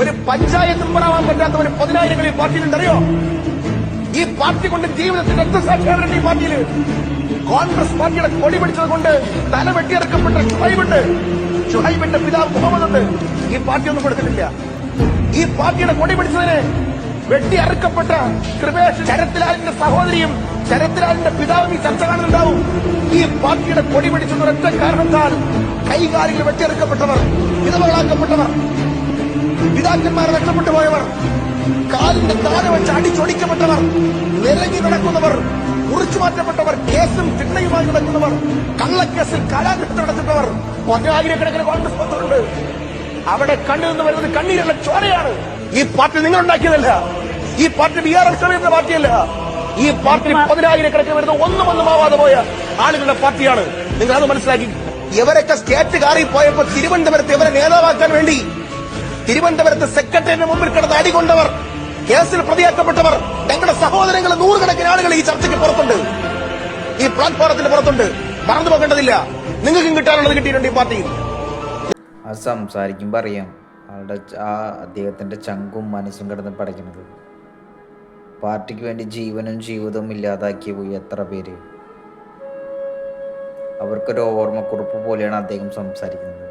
ഒരു പഞ്ചായത്ത് മെമ്പറാവാൻ പറ്റാത്ത ഒരു പതിനായിരങ്ങൾ ഈ പാർട്ടിയിലുണ്ടറിയോ ഈ പാർട്ടി കൊണ്ട് ജീവിതത്തിൽ രക്തസാക്ഷിയാവരുണ്ട് ഈ പാർട്ടിയിൽ? കോൺഗ്രസ് പാർട്ടിയുടെ കൊടി പിടിച്ചത് കൊണ്ട് തല വെട്ടിയെടുക്കപ്പെട്ട ഷുഹൈബുണ്ട്. ഷുഹൈബിന്റെ പിതാവ് മുഹമ്മദ് ഈ പാർട്ടി ഒന്നും കൊടുത്തിട്ടില്ല. ഈ പാർട്ടിയുടെ കൊടി പിടിച്ചതിന് വെട്ടി അറുക്കപ്പെട്ട കൃപേഷ് ശരത്ലാലിന്റെ സഹോദരിയും ശരത്ലാലിന്റെ പിതാവും ഈ ചർച്ച കാണുന്നുണ്ടാവും ഈ പാർട്ടിയുടെ കൊടി പിടിച്ചെന്ന ഒരൊറ്റ കാരണത്താൽ കൈകാലികൾ വെട്ടിയെടുക്കപ്പെട്ടവർ വിധവകളാക്കപ്പെട്ടവർ പിതാക്കന്മാർ നഷ്ടപ്പെട്ടു പോയവർ കാലിന്റെ താഴെ വെച്ച് അടിച്ചൊടിക്കപ്പെട്ടവർ നിരങ്ങി നടക്കുന്നവർ മുറിച്ചു മാറ്റപ്പെട്ടവർ കേസും തിണ്ണയുമായി നടക്കുന്നവർ കള്ളക്കേസിൽ കാലാഗ്രഹത്തിൽ നടത്തുന്നവർ പതിനായിരക്കണക്കിന് കോൺഗ്രസ് പത്രമുണ്ട് അവിടെ കണ്ണിൽ നിന്ന് വരുന്നത് കണ്ണീരുള്ള ചോരയാണ്. ഈ പാർട്ടി നിങ്ങൾ ഉണ്ടാക്കിയതല്ല ഈ പാർട്ടി ബി ആർ എസ് എന്ന പാർട്ടിയല്ല. ഈ പാർട്ടി പതിനായിരക്കണക്കിന് വരുന്ന ഒന്നും ഒന്നും ആവാതെ പോയ ആളുകളുടെ പാർട്ടിയാണ്. നിങ്ങൾ അത് മനസ്സിലാക്കി. ഇവരൊക്കെ സ്റ്റേറ്റ് കാറി പോയപ്പോ തിരുവനന്തപുരത്ത് ഇവരെ നേതാവാക്കാൻ വേണ്ടി തിരുവനന്തപുരത്ത് സെക്രട്ടറിയുടെ മുമ്പിൽ കിടന്ന് അടികൊണ്ടവർ കേസിൽ പ്രതിയാക്കപ്പെട്ടവർ ഞങ്ങളുടെ സഹോദരങ്ങൾ നൂറുകണക്കിന് ആളുകൾ ഈ ചർച്ചയ്ക്ക് പുറത്തുണ്ട്. ഈ പ്ലാറ്റ്ഫോറത്തിന് പുറത്തുണ്ട്. മറന്നു പോകേണ്ടതില്ല. നിങ്ങൾക്കും കിട്ടാനുള്ളത് കിട്ടിയിട്ടുണ്ട് ഈ പാർട്ടിയിൽ. അത് സംസാരിക്കുമ്പോൾ അറിയാം. ആളുടെ ആ അദ്ദേഹത്തിന്റെ ചങ്കും മനസ്സും കിടന്ന് പഠിക്കുന്നത് പാർട്ടിക്ക് വേണ്ടി ജീവനും ജീവിതവും ഇല്ലാതാക്കിയ പോയി എത്ര പേര്. അവർക്കൊരു ഓർമ്മക്കുറിപ്പ് പോലെയാണ് അദ്ദേഹം സംസാരിക്കുന്നത്.